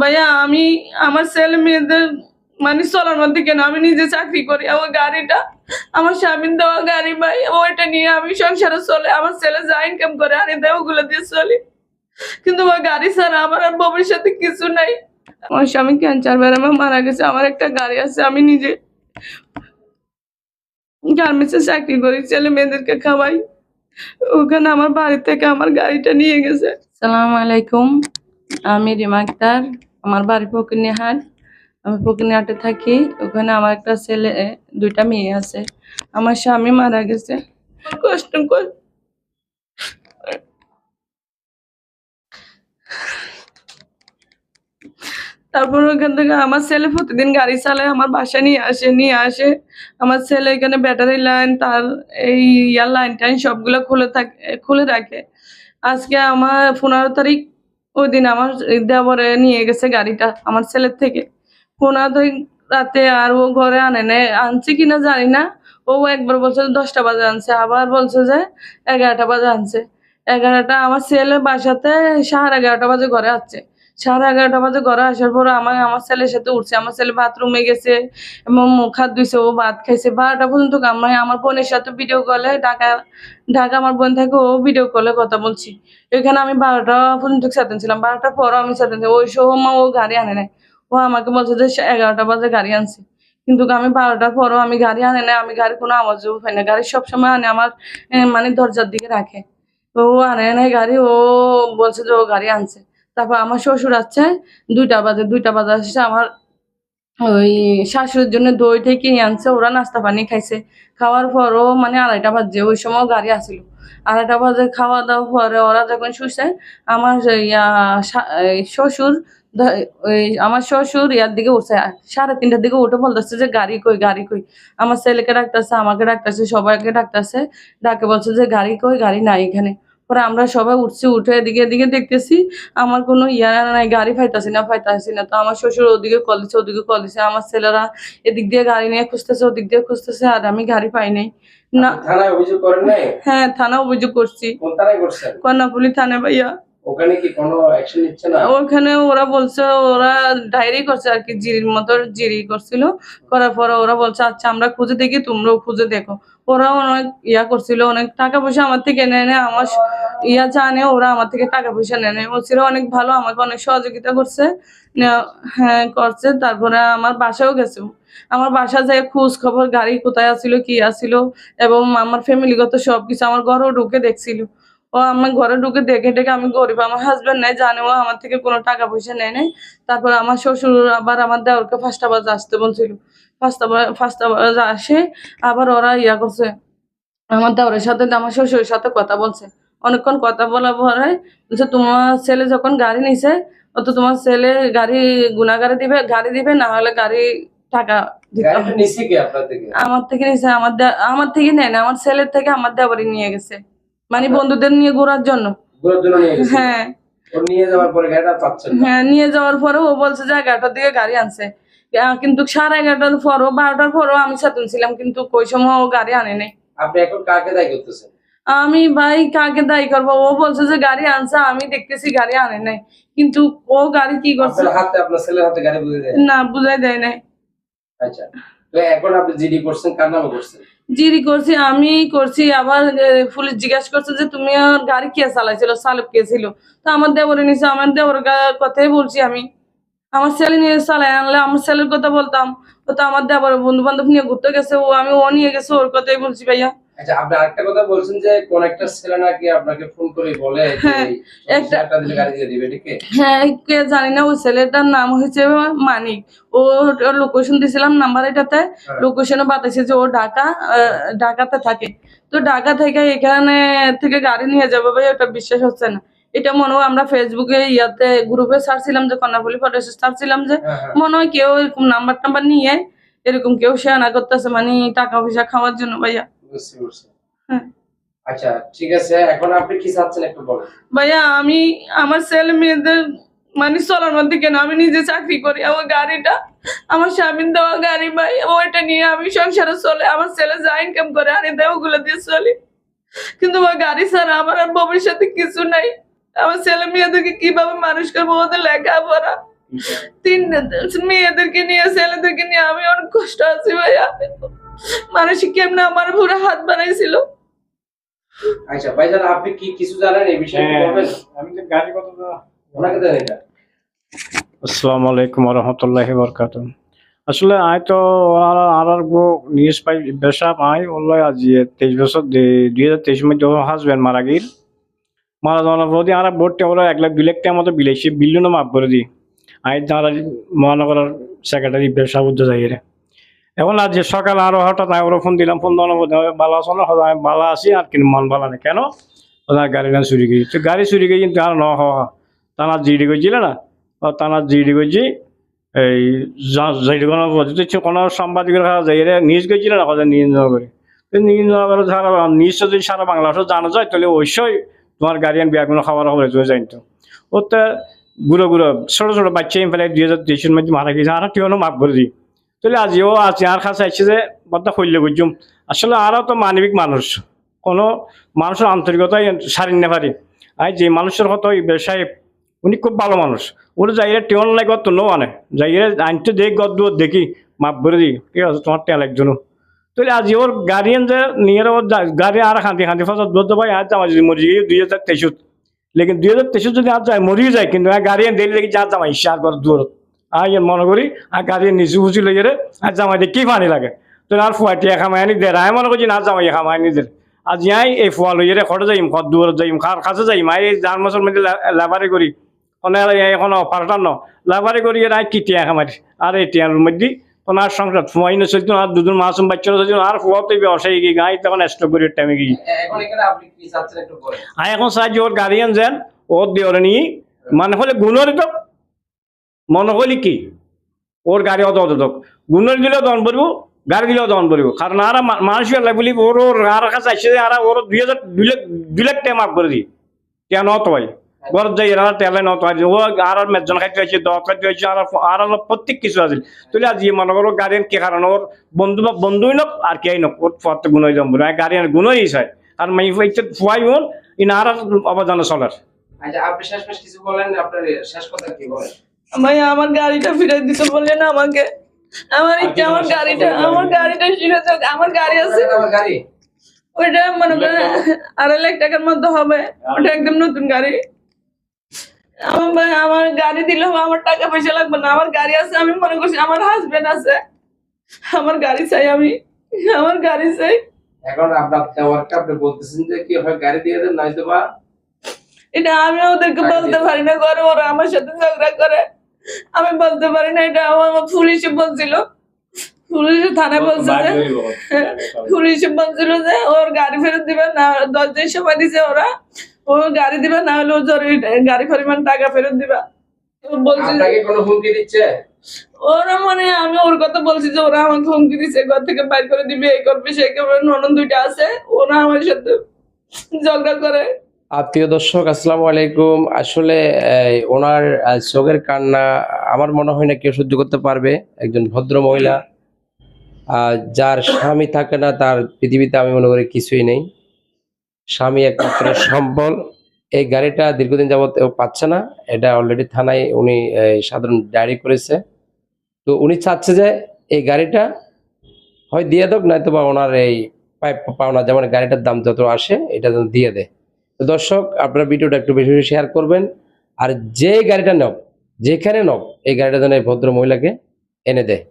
ভাইয়া, আমি আমার ছেলে মেয়েদের মানে চলার মধ্যে কেন আমি নিজে চাকরি করি। আমার গাড়িটা, আমার স্বামীর দেওয়া গাড়ি ভাই ওইটা নিয়ে আমি সংসারে চলে, আমার ছেলে যা ইনকাম করে, আর এই ওগুলো দিয়ে চলি। কিন্তু আমার গাড়ি ছাড়া আমার আর ভবিষ্যতে কিছু নাই। আমার স্বামী ক্যান্সার বেড়ামে মারা গেছে, আমার একটা গাড়ি আছে, আমি নিজে গার্মেন্টসে চাকরি করি, ছেলে মেয়েদেরকে খাওয়াই। ওখানে আমার বাড়ি থেকে আমার গাড়িটা নিয়ে গেছে। সালাম আলাইকুম, আমি রিমা আক্তার। আমার বাড়ি ফকিরনিহাট আমি ফকিরনিহাটে থাকি। ওখানে আমার একটা ছেলে দুইটা মেয়ে আছে। আমার স্বামী মারা গেছে। কষ্ট তারপর ওখান থেকে আমার ছেলে প্রতিদিন গাড়ি চালায়, আমার বাসা নিয়ে আসে নিয়ে আসে। আমার ছেলে এখানে ব্যাটারি লাইন তার এই ইয়ার লাইন টাইন সবগুলো খুলে থাকে, খুলে রাখে। আজকে আমার পনেরো তারিখ ওই দিন আমার দেবরে নিয়ে গেছে গাড়িটা আমার ছেলের থেকে। কোনা ধর রাতে আর ও ঘরে আনে নেই আনছে কিনা জানি না। ও একবার বলছে দশটা বাজে আনছে, আবার বলছে যে এগারোটা বাজে আনছে। এগারোটা, আমার ছেলে বাসাতে সাড়ে এগারোটা বাজে ঘরে আসছে। সাড়ে এগারোটা বাজে ঘরে আসার পর আমার আমার ছেলের সাথে উঠছে। আমার ছেলে বাথরুমে গেছে, এবং মুখ হাত ধুইছে, ও ভাত খাইছে। বারোটা পর্যন্ত আমি আমার বোনের সাথে ভিডিও কলে ঢাকা ঢাকা আমার বোন থাকে, ও ভিডিও কলে কথা বলছি। এখানে আমি বারোটা পর্যন্ত সাথে ছিলাম। বারোটার পরও আমি সাথে ওই সময় ও গাড়ি আনে নাই। ও আমাকে বলছে যে এগারোটা বাজে গাড়ি আনছে। কিন্তু আমি বারোটার পরও আমি গাড়ি আনে না আমি গাড়ির কোনো আওয়াজও পাই না গাড়ি সবসময় আনে আমার মানে দরজার দিকে রাখে। ও আনে নাই গাড়ি। ও বলছে যে ও গাড়ি আনছে। তারপর আমার শ্বশুর আছে, দুইটা বাজে দুইটা বাজে আসছে, আমার ওই শাশুড়ির জন্য দই কিনে আনছে, ওরা নাস্তা পানি খাইছে। খাওয়ার পরও মানে আড়াইটা বাজে, ওই সময় গাড়ি আসিল। আড়াইটা বাজে খাওয়া দাওয়া পরে ওরা যখন শুইছে, আমার শ্বশুর ওই আমার শ্বশুর ইয়ার দিকে উঠছে, সাড়ে তিনটার দিকে উঠে বলতেছে যে, গাড়ি কই গাড়ি কই? আমার ছেলেকে ডাকতেছে, আমাকে ডাকতেছে, সবাইকে ডাকতেছে, ডাকে বলছে যে, গাড়ি কই, গাড়ি নাই এখানে। পরে আমরা সবাই উঠছি উঠে এদিকে এদিকে দেখতেছি আমার কোনো ইয়ারা নাই গাড়ি ফাইতাসি না ফাইতাসি না। তো আমার শ্বশুর ওদিকে কল দিচ্ছে ওদিকে কল দিচ্ছে আমার ছেলেরা এদিক দিয়ে গাড়ি নিয়ে খুঁজতেছে ওদিক দিয়ে খুঁজতেছে আর আমি গাড়ি পাই নাই। না থানায় অভিযোগ করেন নাই? হ্যাঁ থানা অভিযোগ করছি। কোন থানায় করছেন? কর্ণাপুলি থানা ভাইয়া। ওখানে কি কোনো অ্যাকশন নিচ্ছে না? ওখানে ওরা বলছে, ওরা ডায়েরি করছে আর কি, জিরির মতো জিরি করছিল। করার পরে ওরা বলছে আচ্ছা আমরা খুঁজে দেখি, তোমরাও খুঁজে দেখো। ওরা অনেক ইয়া করছিল, অনেক টাকা পয়সা আমার থেকে নেয় আমার ইয়া জানে, ওরা আমার থেকে টাকা পয়সা নেয় নেয় ও ছিল অনেক ভালো, আমাকে অনেক সহযোগিতা করছে। হ্যাঁ করছে। তারপরে আমার বাসাও গেছে। আমার বাসা যায়, খোঁজ খবর, গাড়ি কোথায় আসছিল কি আসছিল এবং আমার ফ্যামিলিগত সবকিছু আমার ঘরেও ঢুকে দেখছিল। ও আমার ঘরে ঢুকে দেখে দেখে আমি গরিব আমার হাজবেন্ড নেই জানে ও আমার থেকে কোনো টাকা পয়সা নেয় নাই। তারপর আমার শ্বশুর আবার আমার দেওরকে ফার্স্ট বাজে আসতে বলছিল। ফার্স্ট আবার ফার্স্ট বাজে আসে আবার ওরা ইয়া করছে। আমার দেওরের সাথে আমার শ্বশুরের সাথে কথা বলছে। অনেকক্ষণ কথা বলা পরে বলছে তোমার ছেলে যখন গাড়ি নিছে ও তো তোমার ছেলে গাড়ি গুণাগারে দিবে গাড়ি দিবে না হলে গাড়ি টাকা আমার থেকে নিছে আমার আমার থেকে নেয় না আমার ছেলের থেকে আমার দেওয়ারি নিয়ে গেছে। মানে বন্ধুদের নিয়ে ঘোরার জন্য। নিয়ে হ্যাঁ। নিয়ে যাওয়ার পরে গাড়িটা পাচ্ছেন হ্যাঁ নিয়ে যাওয়ার পরে ও বলছে যে এগারোটার দিকে গাড়ি আনছে। কিন্তু সাড়ে এগারোটার পরও বারোটার পরও আমি সাথে ছিলাম কিন্তু ওই সময় ও গাড়ি আনে নাই। আপনি এখন কাকে দায়ী করতেছেন? আমি ভাই কাকে দায়ী করব? ও বলছে যে গাড়ি আনছে আমি দেখতেছি গাড়ি আনে নাই। কিন্তু ও গাড়ি কি করছে? আপনার হাতে আপনার ছেলের হাতে গাড়ি বুঝে দেয়? না বুঝাই দেয় নাই। আচ্ছা। তো এখন আপনি জিডি করছেন কার নামে করছেন? জিরি করছি আমি করছি, আবার পুলিশ জিজ্ঞাসা করছে যে তুমি গাড়ি কে চালাইছিল, সালুক কে ছিল? তো আমার দেবরে নিছে, আমার দেবর কথাই বলছি আমি। আমার ছেলে নিয়ে চালাই আনলে আমার ছেলের কথা বলতাম। তো আমার দেবর বন্ধু বান্ধব নিয়ে ঘুরতে গেছে, ও আমি, ও নিয়ে গেছে, ওর কথাই বলছি ভাইয়া। আচ্ছা আপনি আরেকটা কথা বলছেন যে কোন একটা ছেলে নাকি আপনাকে ফোন করে বলে হ্যাঁ, একটা- দিলে গাড়ি দিয়ে দিবে ঠিক হ্যাঁ কে জানি না ওই ছেলেটার নাম মানিক। ও লোকেশন দিছিলাম নাম্বার এটাতে হ্যাঁ। লোকেশনে যে ও ঢাকা ঢাকাতে থাকে। তো ঢাকা থেকে এখানে থেকে গাড়ি নিয়ে যাবে ভাই ওটা বিশ্বাস হচ্ছে না। এটা মনে হয় আমরা ফেসবুকে ইয়াতে গ্রুপে ছাড়ছিলাম যে কন্যাপল্লী ফটোসে ছাড়ছিলাম যে হ্যাঁ। মনে হয় কেউ এরকম নাম্বার টাম্বার নিয়ে এরকম কেউ শেয়ার না করতেছে মানে টাকা পয়সা খাওয়ার জন্য ভাইয়া। হ্যাঁ। আচ্ছা ঠিক আছে এখন আপনি কি চাচ্ছেন একটু বলেন। ভাইয়া আমি আমার ছেলে মেয়েদের মানে চলার মধ্যে কেন? আমি নিজে চাকরি করি আমার গাড়িটা আমার স্বামীর দেওয়া গাড়ি ভাই ওইটা নিয়ে আমি সংসারে চলে আমার ছেলে যা ইনকাম করে ওগুলো দিয়ে চলি। কিন্তু গাড়ি ছাড়া আমার আর ভবিষ্যতে কিছু নাই। আমার ছেলে মেয়েদেরকে কীভাবে মানুষ করব? ওদের লেখাপড়া। তিন মেয়েদেরকে নিয়ে ছেলেদেরকে নিয়ে আমি অনেক কষ্ট আছি ভাইয়া। মানসিক কেমনে আমার পুরো হাত বানাইছিল আচ্ছা ভাইজান আপনি কি কিছু জানেন এই বিষয়ে বলবেন? আমি তো গাড়ি কত ওনাকে দেন এটা। আসসালামু আলাইকুম রহমতুল্লাহি বরকাত আসলে আই তো আর আর গো নিউজ পাই বেশা পাই ওল্লা আজ তেইশ বছর দুই হাজার তেইশ মধ্যে হাজবেন্ড মারা গিল। মারা যাওয়ার পর আর ভোটটা হলো এক লাখ দুই লাখ টাকার মতো বিলেছি বিলিয়নও মাফ করে দিই। আই যারা মহানগরের সেক্রেটারি ব্যবসা বুদ্ধ যাই রে এখন আজ সকাল আরও হঠাৎ আমি ফোন দিলাম, ফোন দেওয়ার ভালো আছো না আমি ভালো আছি আর কিন্তু মন ভালো নেই। কেন? গাড়ি গান চুরি গেছি তো গাড়ি চুরি গেছি কিন্তু আর ন হওয়া তারা জিডি করছিল না? তারা জিডি করছি এই জিডি কোনো যদি কোনো সাংবাদিকের কাছে যাই রে নিউজ গেছিল না কথা নিউজ না করে? নিউজ না করে সারা যদি সারা বাংলাদেশও জানা যায়, তাহলে অবশ্যই তোমার গাড়িয়ান বিয়াগুলো খাবার হবে তুমি জানতো ওতে গুঁড়ো গুঁড়ো, ছোটো ছোটো বাচ্চা ফেলে, দুই হাজার তেইশের মধ্যে মারা গেছে, আর টিউনও মাফ করে দিই। তাহলে আজিও আছে, আর কাছে আসছে যে বদ্ধ হইলে বুঝুম। আসলে আরও তো মানবিক মানুষ। কোনো মানুষের আন্তরিকতাই সারিন না পারি আর যে মানুষের হতো ব্যবসায়ী, উনি খুব ভালো মানুষ। ওরা যাইরে টিউন লাগে তো নো আনে। যাইরে আনতে দেখ গদ্দ দেখি, মাপ ভরে দিই। ঠিক আছে, তোমার তেল একজনও। তাহলে আজ ওর গাড়িয়ান যে নিয়ে ওর গাড়ি আর খান্তি খান্তি ফসল দুধ ভাই, আজ আমার যদি মরি গিয়ে দুই হাজার তেইশত লেকিন দুই হাজার তেইশত যদি আজ যায়, মরিও যায়, কিন্তু গাড়িয়ান দেরি দেখি যা জামাই আর ঘর দূরত আই মনে করি আর গাড়িয়ান নিচু ফুচি লেগে রে আর জামাই কি পানি লাগে? তো আর ফুয়াটি এখামাই আনি দে আয় মনে করছি না জামাই এখামাই আনি দে। আজ ইয়াই এই ফুয়া লইয়ে রে খড়ে যাইম খর দূরত যাইম খার কাছে যাইম আই এই জান মাসের মধ্যে লেবারি করি। কোনো এখন পাল্টান লেবারি করি আই কি টিয়া খামারি আর এই টিয়ার মধ্যে কোনো আর সংসার ফুয়াই না চলতো আর দুজন মাসুম বাচ্চা চলতো আর ফুয়াতে ব্যবসায়ী গিয়ে গাই তখন স্টক করি টাইমে গিয়ে এ- এখন সাহায্য ওর গার্ডিয়ান যেন ওর দেওয়ারে নিয়ে মানে হলে গুণরি তো মনে হলি কি? ওর গাড়ি অত অত গুণরি দিলেও দন পড়ব গাড়ি দিলেও দন পড়ব কারণ আর মানুষ বলি, ওর ওর আর কাছে আর ওর দুই হাজার দুই লাখ টাকা মাফ করে দিই নত হয়? ঘরত যাই তেলে নত হয়। ও আর মেজন খাইতে হয়েছে আর আর হলো প্রত্যেক কিছু আছে তুই আজ মনে করো গার্ডিয়ান কে ওর বন্ধু বা বন্ধুই নক, আর কে নক? পথ গুণই দম বলে গার্ডিয়ান গুণই হয় আর মাই হন ইন আর অবদান চলার। আচ্ছা আপনি কিছু বলেন, আপনার শেষ কথা কি বলেন? ভাইয়া আমার গাড়িটা ফিরে দিতে বললেন আমাকে? আমার ইচ্ছা আমার গাড়িটা আমার গাড়িটা ফিরে যাক আমার গাড়ি আছে। আমার গাড়ি। ওইটা মনে করেন আড়াই লাখ টাকার মধ্যে হবে। ওটা একদম নতুন গাড়ি। আমার ভাই আমার গাড়ি দিলে হবে, আমার টাকা পয়সা লাগবে না। আমার গাড়ি আছে আমি মনে করছি আমার হাজবেন্ড আছে। আমার গাড়ি চাই আমি। আমার গাড়ি চাই। এখন আপনার দেওয়ারটা আপনি বলতেছেন যে কি হয় গাড়ি দিয়ে দেন নয়তো বা? এটা আমি ওদেরকে বলতে পারি না করে ওরা আমার সাথে ঝগড়া করে। আমি বলতে পারি না এটা আমার পুলিশে বলছিল। পুলিশে থানায় বলছে যে পুলিশে বলছিল যে ওর গাড়ি ফেরত দিবে না দশ সময় দিছে ওরা। ও গাড়ি দিবে না হলে ও জরুরি গাড়ি পরিমাণ টাকা ফেরত দিবা। ও বলছে যে- কোনো হুমকি দিচ্ছে? ওরা মানে আমি ওর কথা বলছি যে ওরা আমাকে হুমকি দিচ্ছে ঘর থেকে বাইর করে দিবে এই করবে সেই করবে ননদ দুইটা আছে ওরা আমার সাথে ঝগড়া করে। প্রিয় দর্শক, আসসালামু আলাইকুম। আসলে ওনার চোখের কান্না আমার মনে হয় না কেউ সহ্য করতে পারবে। একজন ভদ্র মহিলা যার স্বামী থাকে না, তার পৃথিবীতে আমি মনে করি কিছুই নেই। স্বামী একমাত্র সম্বল। এই গাড়িটা দীর্ঘদিন যাবত পাচ্ছে না। এটা অলরেডি থানায় উনি সাধারণ ডায়েরি করেছে। তো উনি চাচ্ছে যে এই গাড়িটা হয় দিয়ে দেব নয়তো বা ওনার এই পাইপ পাওনা, যেমন গাড়িটার দাম যত আসে, এটা যেন দিয়ে দেয়। দর্শক, আপনার ভিডিওটা একটু বেশি বেশি শেয়ার করবেন। আর যে গাড়িটা নব যেখানে নব এই গাড়িটা যেন এই ভদ্র মহিলাকে এনে দেয়।